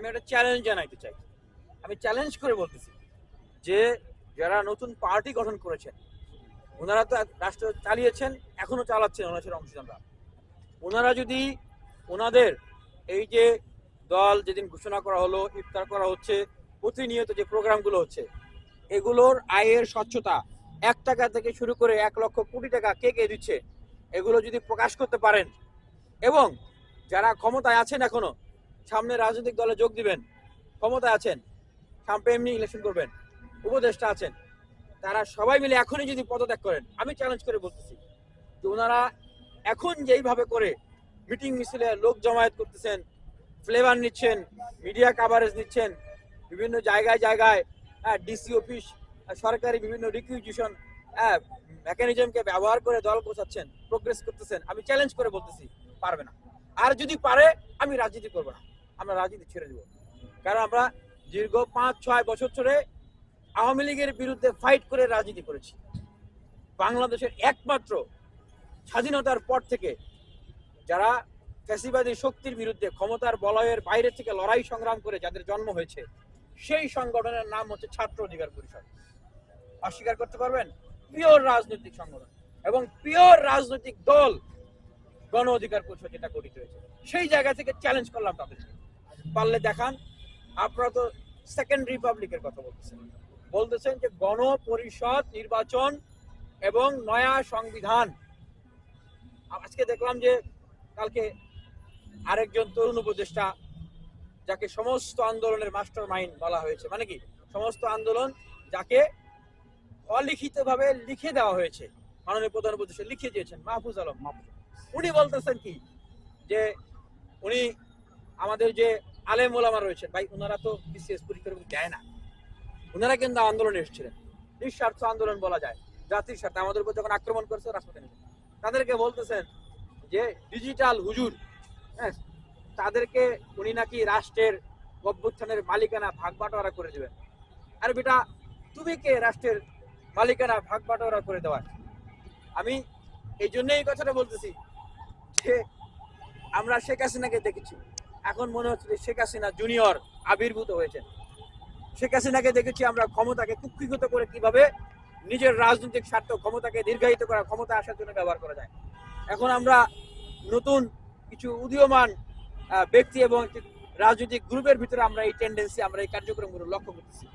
আমি একটা চ্যালেঞ্জ জানাইতে চাই। আমি চ্যালেঞ্জ করে বলতেছি যে যারা নতুন পার্টি গঠন করেছেন, ওনারা তো রাষ্ট্র চালিয়েছেন, এখনও চালাচ্ছেন ওনাদের অংশীদাররা। ওনারা যদি ওনাদের এই যে দল যেদিন ঘোষণা করা হলো, ইফতার করা হচ্ছে, প্রতিনিয়ত যে প্রোগ্রামগুলো হচ্ছে, এগুলোর আয়ের স্বচ্ছতা, এক টাকা থেকে শুরু করে এক লক্ষ কোটি টাকা কে কে দিচ্ছে, এগুলো যদি প্রকাশ করতে পারেন, এবং যারা ক্ষমতায় আছেন এখনও সামনে রাজনৈতিক দলে যোগ দিবেন। ক্ষমতা আছেন। সামনে এমনি ইলেকশন করবেন। উপদেষ্টা আছেন। তারা সবাই মিলে এখনই যদি পদত্যাগ করেন আমি চ্যালেঞ্জ করে বলতেছি যে ওনারা এখন যেইভাবে করে মিটিং মিছিলে লোক জমায়েত করতেছেন ফ্লেভার নিচ্ছেন মিডিয়া কাভারেজ নিচ্ছেন বিভিন্ন জায়গায় জায়গায় হ্যাঁ ডিসি অফিস আহ, সরকারি বিভিন্ন রিকুইজিশন মেকানিজমকে ব্যবহার করে দল গোছাচ্ছেন প্রোগ্রেস করতেছেন আমি চ্যালেঞ্জ করে বলতেছি পারবে না। আর যদি পারে আমি রাজনীতি করব না। আমরা রাজনীতি ছেড়ে দেবো। কারণ আমরা দীর্ঘ পাঁচ, ছয় বছর ধরে আওয়ামী লীগের বিরুদ্ধে ফাইট করে রাজনীতি করেছি। বাংলাদেশের একমাত্র স্বাধীনতার পর থেকে যারা ফ্যাসিবাদী শক্তির বিরুদ্ধে ক্ষমতার বলয়ের বাইরে থেকে লড়াই সংগ্রাম করে যাদের জন্ম হয়েছে, সেই সংগঠনের নাম হচ্ছে ছাত্র অধিকার পরিষদ। অস্বীকার করতে পারবেন? পিওর রাজনৈতিক সংগঠন। এবং পিওর রাজনৈতিক দল গণ অধিকার পরিষদ যেটা গঠিত হয়েছে, সেই জায়গা থেকে চ্যালেঞ্জ করলাম তাদেরকে পারলে দেখান। আপনারা তো সেকেন্ড রিপাবলিকের কথা বলতেছেন। বলতেছেন যে গণ পরিষদ নির্বাচন এবং নয়া সংবিধান। আজকে দেখলাম যে কালকে আরেকজন তরুণ উপদেষ্টা যাকে সমস্ত আন্দোলনের মাস্টার মাইন্ড বলা হয়েছে মানে কি? সমস্ত আন্দোলন যাকে অলিখিতভাবে লিখে দেওয়া হয়েছে। মাননীয় প্রধান উপদেষ্টা লিখে দিয়েছেন মাহফুজ আলম। মাহফুজ। উনি বলতেছেন কি? যে উনি আমাদের যে আলেম ওলামা রয়েছেন। ভাই, ওনারা তো বিসিএস পরীক্ষার দেয় না। ওনারা কিন্তু আন্দোলনে এসেছিলেন। নিঃস্বার্থ আন্দোলন বলা যায়। জাতির স্বার্থে। আমাদের উপর যখন আক্রমণ করছে রাষ্ট্রপতি তাদেরকে বলতেছেন যে, ডিজিটাল হুজুর হ্যাঁ তাদেরকে উনি নাকি রাষ্ট্রের অভ্যুত্থানের মালিকানা ভাগ বাটোয়ারা করে দেবেন। আর বেটা, তুমি কে রাষ্ট্রের মালিকানা ভাগ বাটোয়ারা করে দেওয়ার? আমি এই জন্য এই কথাটা বলতেছি যে, আমরা শেখ হাসিনাকে দেখেছি। এখন মনে হচ্ছে শেখ হাসিনা জুনিয়র আবির্ভূত হয়েছেন। শেখ হাসিনাকে দেখেছি আমরা ক্ষমতাকে কুক্ষিগত করে কীভাবে নিজের রাজনৈতিক স্বার্থ ক্ষমতাকে দীর্ঘায়িত করা ক্ষমতা আসার জন্য ব্যবহার করা যায়। এখন আমরা নতুন কিছু উদীয়মান ব্যক্তি এবং রাজনৈতিক গ্রুপের ভিতরে আমরা এই টেন্ডেন্সি আমরা এই কার্যক্রমগুলো লক্ষ্য করতেছি।